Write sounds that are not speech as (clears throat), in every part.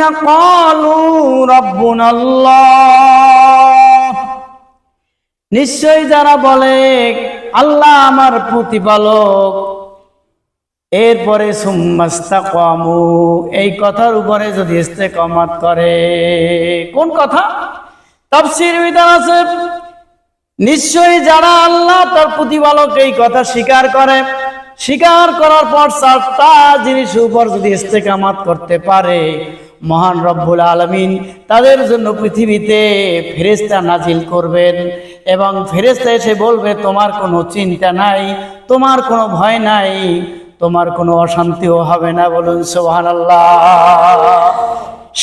الذين قالوا ربنا الله নিশ্চয় যারা বলে আল্লাহ আমার প্রতিপালক এরপরে সুম্মাস্তা কমু এই কথার উপরে যদি ইস্তেকামাত করে কোন কথা তাফসীর বিধান আছে নিশ্চয়ই যারা আল্লাহ তার প্রতিপালক এই কথা স্বীকার করে স্বীকার করার পর চারটা জিনিস উপর যদি ইস্তেকামাত করতে পারে মহান রব্বুল আলমিন তাদের জন্য পৃথিবীতে ফেরেস্তা নাজিল করবেন এবং ফেরেস্তা এসে বলবে, তোমার কোনো চিন্তা নাই, তোমার কোনো ভয় নাই, তোমার কোনো অশান্তিও হবে না। বলুন সোহান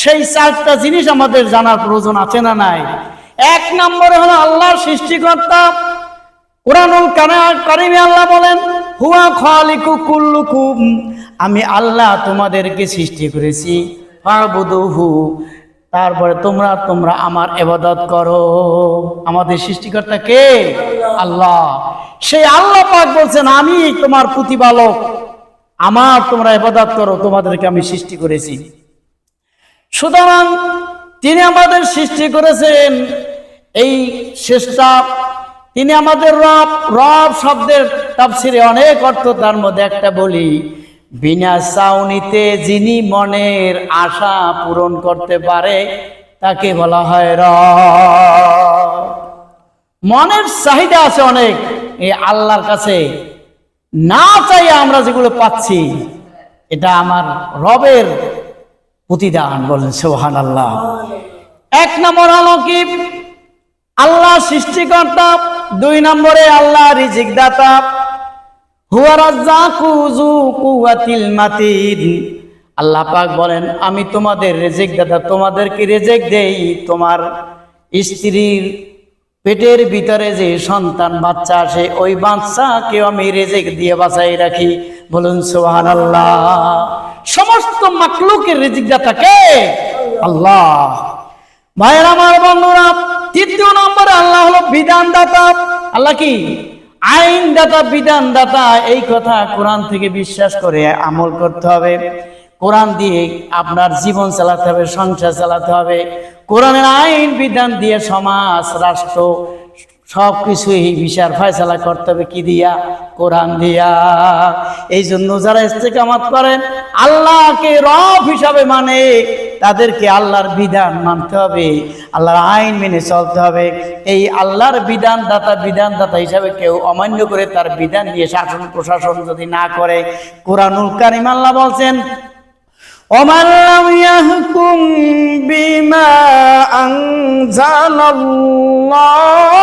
সেই চারটা জিনিস আমাদের জানার প্রয়োজন আছে না নাই? এক নম্বরে হলো আল্লাহর সৃষ্টিকর্তা। কোরআনুল কারিমে আল্লাহ বলেন, হুয়া খালিকু কুল্লুকুম। আমি আল্লাহ তোমাদেরকে সৃষ্টি করেছি। ফাবুদুহু। তারপরে তোমরা তোমরা আমার এবাদত করো। আমাদের সৃষ্টিকর্তা কে? আল্লাহ। সেই আল্লাহ পাক বলছেন, আমি তোমার প্রতিপালক। আমার তোমরা এবাদত করো, তোমাদেরকে আমি সৃষ্টি করেছি। সুতরাং তিনি আমাদের সৃষ্টি করেছেন। এই শেষটা তিনি আমাদের রব রব শব্দের তাফসিরে অনেক অর্থ তার মধ্যে একটা বলি। বিনা চাউনিতে যিনি মনের আশা পূরণ করতে পারে, তাকে বলা হয় র মনের চাহিদা আছে অনেক, এই আল্লাহর কাছে। না চাই আমরা যেগুলো পাচ্ছি, এটা আমার রবের প্রতিদান বলেন সোহান আল্লাহ এক নম্বর হলো আল্লাহ সৃষ্টিকর্তা, দুই নম্বরে আল্লাহ রিজিক দাতা আল্লাহ পাক বলেন, আমি তোমাদের রেজেক দাদা, তোমাদেরকে রেজেক দেই। তোমার স্ত্রীর পেটের ভিতরে যে সন্তান বাচ্চা আসে, ওই বাচ্চাকেও আমি রেজেক দিয়ে বাঁচাই রাখি। বলুন সোহান আল্লাহ সমস্ত মাকলুকের রেজিক দাতা কে? আল্লাহ। ভাইয়ের, আমার বন্ধুরা, তৃতীয় নম্বরে আল্লাহ হলো বিধান বিধানদাতা। আল্লাহ কি? আইন বিধানদাতা বিধান দাতা এই কথা কোরআন থেকে বিশ্বাস করে আমল করতে হবে। কোরআন দিয়ে আপনার জীবন চালাতে হবে, সংসার চালাতে হবে। কোরআনের আইন, বিধান দিয়ে সমাজ, রাষ্ট্র সব কিছু এই বিচার ফয়সলা করতে হবে, কি দিয়া? কোরআন দিয়া। এই জন্য যারা ইস্তেকামাত করেন, আল্লাহকে রফ হিসাবে মানে তাদেরকে আল্লাহর বিধান মানতে হবে, আল্লাহর আইন মেনে চলতে হবে। এই আল্লাহর বিধান দাতা বিধান দাতা হিসাবে কেউ অমান্য করে তার বিধান দিয়ে শাসন, প্রশাসন যদি না করে, কোরআনুল কারিম আল্লাহ বলছেন অমাল্লাম বিমা أنزل الله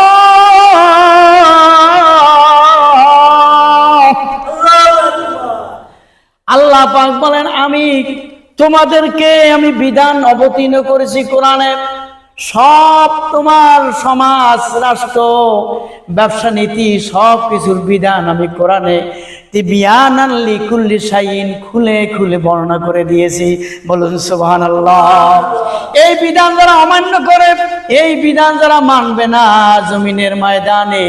আল্লাহ পাক বলেন আমি তোমাদেরকে আমি বিধান অবতীর্ণ করেছি কোরআনে সব তোমার সমাজ, রাষ্ট্র, ব্যবসা নীতি, সব কিছুর বিধান আমি কোরআনে বিয়ানান লিকুল্লি শাইন খুলে খুলে বর্ণনা করে দিয়েছি। বলুন সুবহান এই বিধান যারা অমান্য করে, এই বিধান যারা মানবে না জমিনের ময়দানে,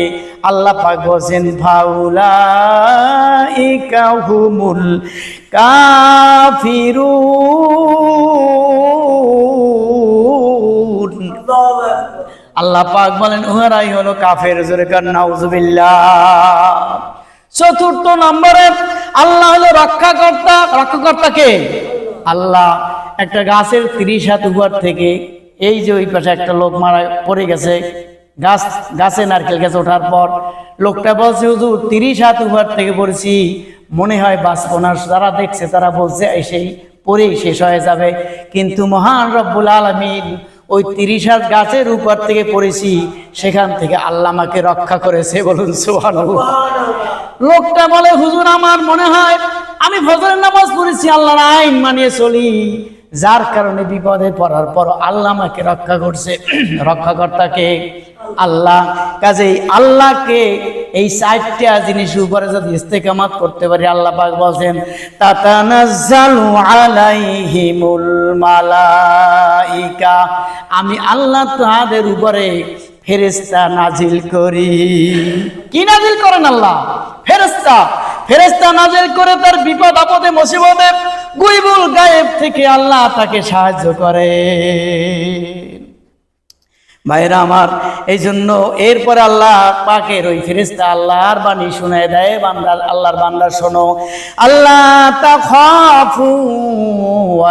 আল্লাহ পাক বলছেন ফাউলা ইকাহুমুল কাফিরুন। আল্লাহ পাক বলেন, উহারাই হলো কাফের জোরে চতুর্থ নম্বরে, আল্লাহ হলো রক্ষাকর্তা। কে? আল্লাহ। একটা গাছের তিরিশ হাত উপর থেকে এই যে ওই পাশে একটা লোক মারা পড়ে গেছে, গাছ, গাছে নারকেল গাছে ওঠার পর, লোকটা বলছে, হুজুর, তিরিশ হাত উপর থেকে পড়েছি। মনে হয় বাঁচবো না যারা দেখছে, তারা বলছে সেই পরেই শেষ হয়ে যাবে। কিন্তু মহান রব্বুল আলমিন ওই তিরিশ হাত গাছের উপর থেকে পড়েছি, সেখান থেকে আল্লাহ আমাকে রক্ষা করেছে, বলুন সোহান লোকটা বলে, হুজুর, আমার মনে হয় আমি ফজরের নামাজ পড়েছি, আল্লাহর আইন মানিয়ে চলি। যার কারণে বিপদে পড়ার পর আল্লাহ আমাকে রক্ষা করছে। (clears throat) রক্ষাকর্তাকে আল্লাহ। কাজেই আল্লাহকে এই চারটা জিনিস উপরে যদি ইস্তেকামাত করতে পারি, আল্লাহ পাক বলছেন, তাতানাজ্জালু আলাইহিমুল মালাইকা। আমি আল্লাহ তাদের উপরে ফেরেস্তা নাজিল করি। কি নাজিল করেন আল্লাহ? ফেরেস্তা ফেরেস্তা নাজেল করে তার বিপদ আপদে মুসিবতে গুইবুল গায়েব থেকে আল্লাহ তাকে সাহায্য করে। ভাইরা আমার এই জন্য এরপরে আল্লাহ পাকের ওই ফেরেস্তা আল্লাহর বাণী শুনে দেয় বান্দার আল্লাহর বান্দার শোনো। আল্লাহ তা খাফু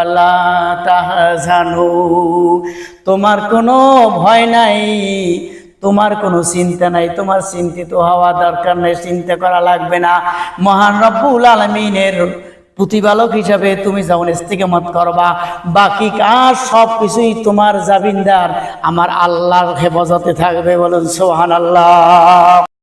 আল্লাহ তাহাজানু। তোমার কোনো ভয় নাই। তোমার কোনো চিন্তা নাই, তোমার চিন্তিত হওয়া দরকার নেই, চিন্তা করা লাগবে না। মহান রব্বুল আলমিনের প্রতিপালক হিসাবে তুমি যেমন মত করবা, বাকি কাজ সব কিছুই তোমার জাবিনদার আমার আল্লাহর হেফাজতে থাকবে বলুন সোহান আল্লাহ